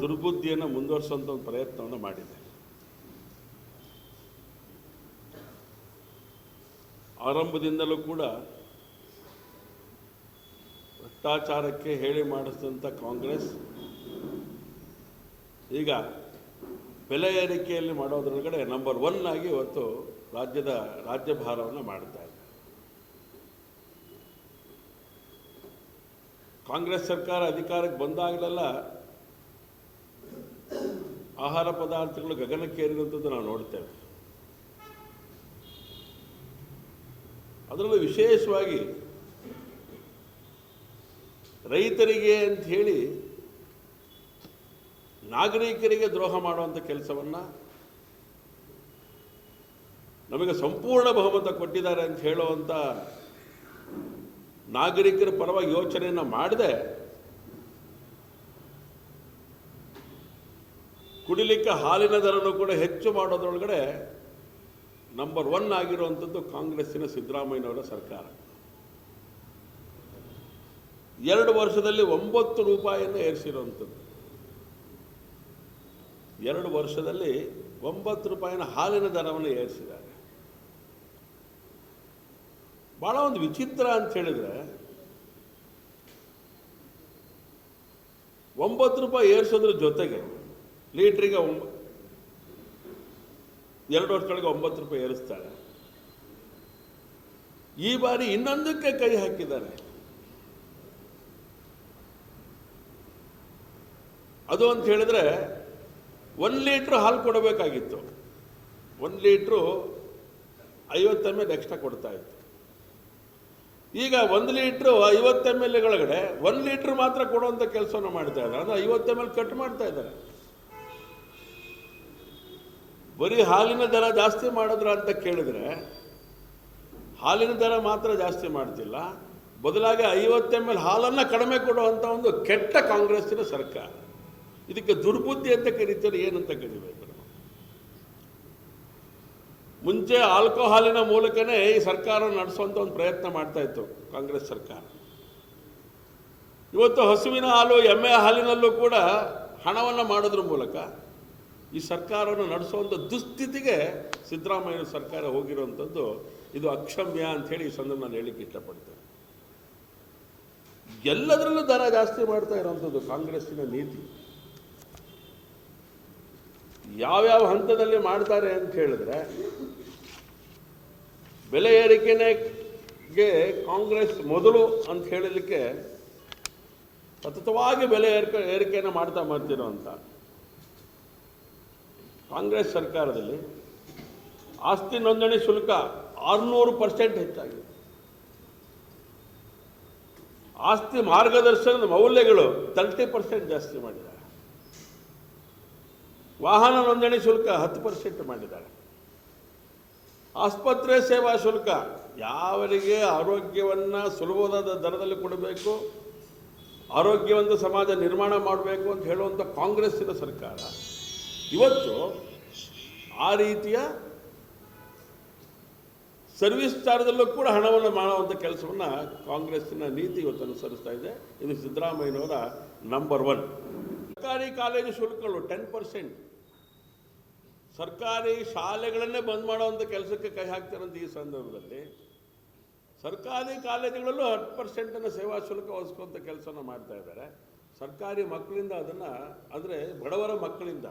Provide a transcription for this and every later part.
ದುರ್ಬುದ್ಧಿಯನ್ನು ಮುಂದುವರಿಸುವಂಥ ಒಂದು ಪ್ರಯತ್ನವನ್ನು ಮಾಡಿದೆ ಆರಂಭದಿಂದಲೂ ಕೂಡ ಭ್ರಷ್ಟಾಚಾರಕ್ಕೆ ಹೇಳಿ ಮಾಡಿಸಿದಂಥ ಕಾಂಗ್ರೆಸ್ ಈಗ ಬೆಲೆ ಏರಿಕೆಯಲ್ಲಿ ಮಾಡೋದ್ರೊಳಗಡೆ ನಂಬರ್ ಒನ್ ಆಗಿ ಇವತ್ತು ರಾಜ್ಯದ ರಾಜ್ಯಭಾರವನ್ನು ಮಾಡ್ತಾ ಇದೆ. ಕಾಂಗ್ರೆಸ್ ಸರ್ಕಾರ ಅಧಿಕಾರಕ್ಕೆ ಬಂದಾಗಲೆಲ್ಲ ಆಹಾರ ಪದಾರ್ಥಗಳು ಗಗನಕ್ಕೇರಿರುವಂಥದ್ದು ನಾವು ನೋಡ್ತೇವೆ. ಅದರಲ್ಲೂ ವಿಶೇಷವಾಗಿ ರೈತರಿಗೆ ಅಂತ ಹೇಳಿ ನಾಗರಿಕರಿಗೆ ದ್ರೋಹ ಮಾಡುವಂಥ ಕೆಲಸವನ್ನು ನಮಗೆ ಸಂಪೂರ್ಣ ಬಹುಮತ ಕೊಟ್ಟಿದ್ದಾರೆ ಅಂತ ಹೇಳುವಂಥ ನಾಗರಿಕರ ಪರವಾಗಿ ಯೋಚನೆಯನ್ನು ಮಾಡದೆ. ಕುಡಿಲಿಕ್ಕೆ ಹಾಲಿನ ದರನು ಕೂಡ ಹೆಚ್ಚು ಮಾಡೋದ್ರೊಳಗಡೆ ನಂಬರ್ ಒನ್ ಆಗಿರುವಂಥದ್ದು ಕಾಂಗ್ರೆಸ್ಸಿನ ಸಿದ್ದರಾಮಯ್ಯನವರ ಸರ್ಕಾರ. ಎರಡು ವರ್ಷದಲ್ಲಿ ಒಂಬತ್ತು ರೂಪಾಯಿಯನ್ನು ಏರಿಸಿರುವಂಥದ್ದು. ಎರಡು ವರ್ಷದಲ್ಲಿ ಒಂಬತ್ತು ರೂಪಾಯಿನ ಹಾಲಿನ ದರವನ್ನು ಏರಿಸಿದ್ದಾರೆ. ಭಾಳ ಒಂದು ವಿಚಿತ್ರ ಅಂತ ಹೇಳಿದರೆ, ಒಂಬತ್ತು ರೂಪಾಯಿ ಏರಿಸೋದ್ರ ಜೊತೆಗೆ ಲೀಟ್ರಿಗೆ ಒಂಬ ಎರಡು ವರ್ಷಗಳಿಗೆ ಒಂಬತ್ತು ರೂಪಾಯಿ ಏರಿಸ್ತಾರೆ. ಈ ಬಾರಿ ಇನ್ನೊಂದಕ್ಕೆ ಕೈ ಹಾಕಿದ್ದಾರೆ. ಅದು ಅಂತ ಹೇಳಿದ್ರೆ ಒಂದು ಲೀಟ್ರ್ ಹಾಲು ಕೊಡಬೇಕಾಗಿತ್ತು. ಒಂದು ಲೀಟ್ರು ಐವತ್ತು ಎಂ ಎಲ್ ಎಕ್ಸ್ಟ್ರಾ ಕೊಡ್ತಾ ಇತ್ತು. ಈಗ ಒಂದು ಲೀಟ್ರು ಐವತ್ತು ಎಂ ಎಲ್ ಒಳಗಡೆ ಒಂದು ಲೀಟ್ರ್ ಮಾತ್ರ ಕೊಡುವಂಥ ಕೆಲಸವನ್ನು ಮಾಡ್ತಾ ಇದ್ದಾರೆ. ಅಂದರೆ ಐವತ್ತು ಎಲ್ ಕಟ್ ಮಾಡ್ತಾ ಇದ್ದಾರೆ. ಬರೀ ಹಾಲಿನ ದರ ಜಾಸ್ತಿ ಮಾಡಿದ್ರ ಅಂತ ಕೇಳಿದ್ರೆ ಹಾಲಿನ ದರ ಮಾತ್ರ ಜಾಸ್ತಿ ಮಾಡ್ತಿಲ್ಲ. ಬದಲಾಗಿ ಐವತ್ತು ಎಂ ಎಲ್ ಹಾಲನ್ನು ಕಡಿಮೆ ಕೊಡುವಂಥ ಒಂದು ಕೆಟ್ಟ ಕಾಂಗ್ರೆಸ್ಸಿನ ಸರ್ಕಾರ. ಇದಕ್ಕೆ ದುರ್ಬುದ್ಧಿ ಅಂತ ಕರೀತಾರೆ, ಏನಂತ ಕರಿಬೇಕು? ಮುಂಚೆ ಆಲ್ಕೋಹಾಲಿನ ಮೂಲಕನೇ ಈ ಸರ್ಕಾರ ನಡೆಸುವಂಥ ಒಂದು ಪ್ರಯತ್ನ ಮಾಡ್ತಾ ಇತ್ತು ಕಾಂಗ್ರೆಸ್ ಸರ್ಕಾರ. ಇವತ್ತು ಹಸುವಿನ ಹಾಲು ಎಮ್ಮೆ ಹಾಲಿನಲ್ಲೂ ಕೂಡ ಹಣವನ್ನು ಮಾಡೋದ್ರ ಮೂಲಕ ಈ ಸರ್ಕಾರವನ್ನು ನಡೆಸುವಂಥ ದುಸ್ಥಿತಿಗೆ ಸಿದ್ದರಾಮಯ್ಯ ಸರ್ಕಾರ ಹೋಗಿರುವಂಥದ್ದು ಇದು ಅಕ್ಷಮ್ಯ ಅಂಥೇಳಿ ಈ ಸಂದರ್ಭ ನಾನು ಹೇಳಿಕ್ಕೆ ಇಷ್ಟಪಡ್ತೇನೆ. ಎಲ್ಲದರಲ್ಲೂ ದರ ಜಾಸ್ತಿ ಮಾಡ್ತಾ ಇರುವಂಥದ್ದು ಕಾಂಗ್ರೆಸ್ಸಿನ ನೀತಿ. ಯಾವ್ಯಾವ ಹಂತದಲ್ಲಿ ಮಾಡ್ತಾರೆ ಅಂತ ಹೇಳಿದ್ರೆ, ಬೆಲೆ ಏರಿಕೆಗೆ ಕಾಂಗ್ರೆಸ್ ಮೊದಲು ಅಂತ ಹೇಳಲಿಕ್ಕೆ ಸತತವಾಗಿ ಬೆಲೆ ಏರಿಕೆ ಏರಿಕೆಯನ್ನು ಮಾಡ್ತಾ ಮಾಡ್ತಿರೋ ಅಂತ ಕಾಂಗ್ರೆಸ್ ಸರ್ಕಾರದಲ್ಲಿ ಆಸ್ತಿ ನೋಂದಣಿ ಶುಲ್ಕ ಆರುನೂರು ಪರ್ಸೆಂಟ್ ಹೆಚ್ಚಾಗಿದೆ. ಆಸ್ತಿ ಮಾರ್ಗದರ್ಶನದ ಮೌಲ್ಯಗಳು ತರ್ಟಿ ಪರ್ಸೆಂಟ್ ಜಾಸ್ತಿ ಮಾಡಿದ್ದಾರೆ. ವಾಹನ ನೋಂದಣಿ ಶುಲ್ಕ ಹತ್ತು ಪರ್ಸೆಂಟ್ ಮಾಡಿದ್ದಾರೆ. ಆಸ್ಪತ್ರೆ ಸೇವಾ ಶುಲ್ಕ ಯಾವರಿಗೆ ಆರೋಗ್ಯವನ್ನು ಸುಲಭವಾದ ದರದಲ್ಲಿ ಕೊಡಬೇಕು, ಆರೋಗ್ಯವಂತ ಸಮಾಜ ನಿರ್ಮಾಣ ಮಾಡಬೇಕು ಅಂತ ಹೇಳುವಂಥ ಕಾಂಗ್ರೆಸ್ಸಿನ ಸರ್ಕಾರ ಇವತ್ತು ಆ ರೀತಿಯ ಸರ್ವಿಸ್ ಚಾರ್ಜಲ್ಲೂ ಕೂಡ ಹಣವನ್ನು ಮಾಡುವಂಥ ಕೆಲಸವನ್ನು ಕಾಂಗ್ರೆಸ್ಸಿನ ನೀತಿ ಇವತ್ತು ಅನುಸರಿಸ್ತಾ ಇದೆ. ಇದು ಸಿದ್ದರಾಮಯ್ಯನವರ ನಂಬರ್ ಒನ್ ಸರ್ಕಾರಿ ಕಾಲೇಜು ಶುಲ್ಕಗಳು ಟೆನ್ ಪರ್ಸೆಂಟ್ ಸರ್ಕಾರಿ ಶಾಲೆಗಳನ್ನೇ ಬಂದ್ ಮಾಡುವಂಥ ಕೆಲಸಕ್ಕೆ ಕೈ ಹಾಕ್ತಾರಂತ ಈ ಸಂದರ್ಭದಲ್ಲಿ ಸರ್ಕಾರಿ ಕಾಲೇಜುಗಳಲ್ಲೂ ಹತ್ತು ಪರ್ಸೆಂಟನ್ನು ಸೇವಾ ಶುಲ್ಕ ವಹಿಸ್ಕೊಂಥ ಕೆಲಸನ ಮಾಡ್ತಾ ಇದ್ದಾರೆ. ಸರ್ಕಾರಿ ಮಕ್ಕಳಿಂದ ಅದನ್ನು, ಅಂದರೆ ಬಡವರ ಮಕ್ಕಳಿಂದ.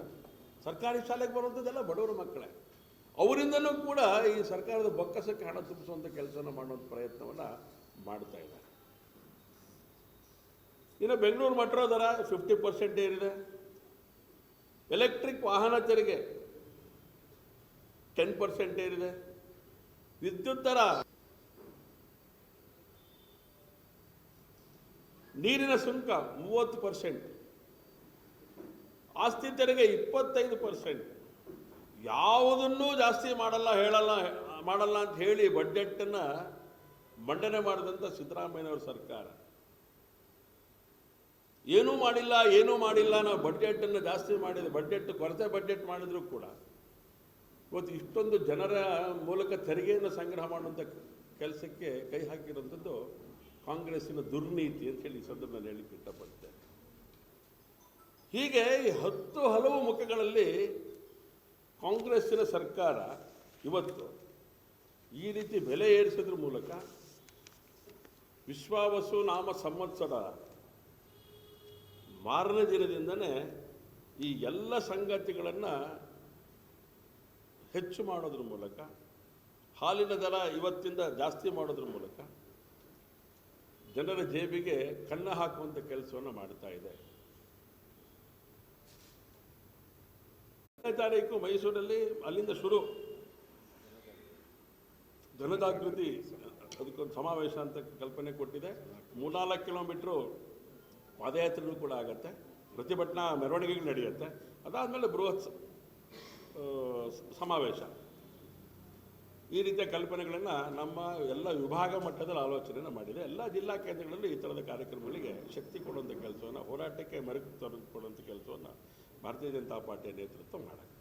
ಸರ್ಕಾರಿ ಶಾಲೆಗೆ ಬರುವಂಥದ್ದೆಲ್ಲ ಬಡವರ ಮಕ್ಕಳೇ. ಅವರಿಂದಲೂ ಕೂಡ ಈ ಸರ್ಕಾರದ ಬೊಕ್ಕಸಕ್ಕೆ ಹಣ ತುಂಬಿಸುವಂಥ ಕೆಲಸನ ಮಾಡುವಂಥ ಪ್ರಯತ್ನವನ್ನು ಮಾಡ್ತಾ ಇದ್ದಾರೆ. ಇನ್ನು ಬೆಂಗಳೂರು ಮೆಟ್ರೋ ದರ ಫಿಫ್ಟಿ ಪರ್ಸೆಂಟ್ ಏರಿದೆ. ಎಲೆಕ್ಟ್ರಿಕ್ ವಾಹನ ತೆರಿಗೆ ಟೆನ್ ಪರ್ಸೆಂಟ್ ಏರಿದೆ. ವಿದ್ಯುತ್ ದರ ನೀರಿನ ಸುಂಕ ಮೂವತ್ತು ಪರ್ಸೆಂಟ್. ಆಸ್ತಿ ತೆರಿಗೆ ಇಪ್ಪತ್ತೈದು ಪರ್ಸೆಂಟ್ ಯಾವುದನ್ನೂ ಜಾಸ್ತಿ ಮಾಡಲ್ಲ, ಹೇಳಲ್ಲ, ಮಾಡಲ್ಲ ಅಂತ ಹೇಳಿ ಬಡ್ಜೆಟ್ಟನ್ನು ಮಂಡನೆ ಮಾಡಿದಂಥ ಸಿದ್ದರಾಮಯ್ಯನವ್ರ ಸರ್ಕಾರ. ಏನೂ ಮಾಡಿಲ್ಲ ಏನೂ ಮಾಡಿಲ್ಲ ನಾವು ಬಡ್ಜೆಟನ್ನು ಜಾಸ್ತಿ ಮಾಡಿದ, ಬಡ್ಜೆಟ್, ಕೊರತೆ ಬಡ್ಜೆಟ್ ಮಾಡಿದರೂ ಕೂಡ. ಇವತ್ತು ಇಷ್ಟೊಂದು ಜನರ ಮೂಲಕ ತೆರಿಗೆಯನ್ನು ಸಂಗ್ರಹ ಮಾಡುವಂಥ ಕೆಲಸಕ್ಕೆ ಕೈ ಹಾಕಿರುವಂಥದ್ದು ಕಾಂಗ್ರೆಸ್ಸಿನ ದುರ್ನೀತಿ ಅಂತ ಹೇಳಿ ಸಂದರ್ಭದಲ್ಲಿ ಹೇಳಲಿಕ್ಕೆ ಇಷ್ಟಪಡ್ತೇನೆ ಹೀಗೆ ಈ ಹತ್ತು ಹಲವು ಮುಖಗಳಲ್ಲಿ ಕಾಂಗ್ರೆಸ್ಸಿನ ಸರ್ಕಾರ ಇವತ್ತು ಈ ರೀತಿ ಬೆಲೆ ಏರಿಸೋದ್ರ ಮೂಲಕ ವಿಶ್ವಾವಸು ನಾಮ ಸಂವತ್ಸರ ಮಾರನೇ ದಿನದಿಂದನೇ ಈ ಎಲ್ಲ ಸಂಗತಿಗಳನ್ನು ಹೆಚ್ಚು ಮಾಡೋದ್ರ ಮೂಲಕ, ಹಾಲಿನ ದರ ಇವತ್ತಿಂದ ಜಾಸ್ತಿ ಮಾಡೋದ್ರ ಮೂಲಕ ಜನರ ಜೇಬಿಗೆ ಕಣ್ಣು ಹಾಕುವಂಥ ಕೆಲಸವನ್ನು ಮಾಡ್ತಾ ಇದೆ. ತಾರೀಕು ಮೈಸೂರಲ್ಲಿ ಅಲ್ಲಿಂದ ಶುರು. ಜನಜಾಗೃತಿ ಅದಕ್ಕೊಂದು ಸಮಾವೇಶ ಅಂತ ಕಲ್ಪನೆ ಕೊಟ್ಟಿದೆ. ಮೂರ್ನಾಲ್ಕು ಕಿಲೋಮೀಟ್ರು ಪಾದಯಾತ್ರೆನೂ ಕೂಡ ಆಗತ್ತೆ. ಪ್ರತಿಭಟನಾ ಮೆರವಣಿಗೆಗಳು ನಡೆಯುತ್ತೆ. ಅದಾದಮೇಲೆ ಬೃಹತ್ ಸಮಾವೇಶ. ಈ ರೀತಿಯ ಕಲ್ಪನೆಗಳನ್ನು ನಮ್ಮ ಎಲ್ಲ ವಿಭಾಗ ಮಟ್ಟದಲ್ಲಿ ಆಲೋಚನೆಯನ್ನು ಮಾಡಿದೆ. ಎಲ್ಲ ಜಿಲ್ಲಾ ಕೇಂದ್ರಗಳಲ್ಲಿ ಈ ಥರದ ಕಾರ್ಯಕ್ರಮಗಳಿಗೆ ಶಕ್ತಿ ಕೊಡುವಂಥ ಕೆಲಸವನ್ನು, ಹೋರಾಟಕ್ಕೆ ಮರುಕು ಕೊಡುವಂಥ ಕೆಲಸವನ್ನು ಭಾರತೀಯ ಜನತಾ ಪಾರ್ಟಿಯ ನೇತೃತ್ವ ಮಾಡಕ್ಕೆ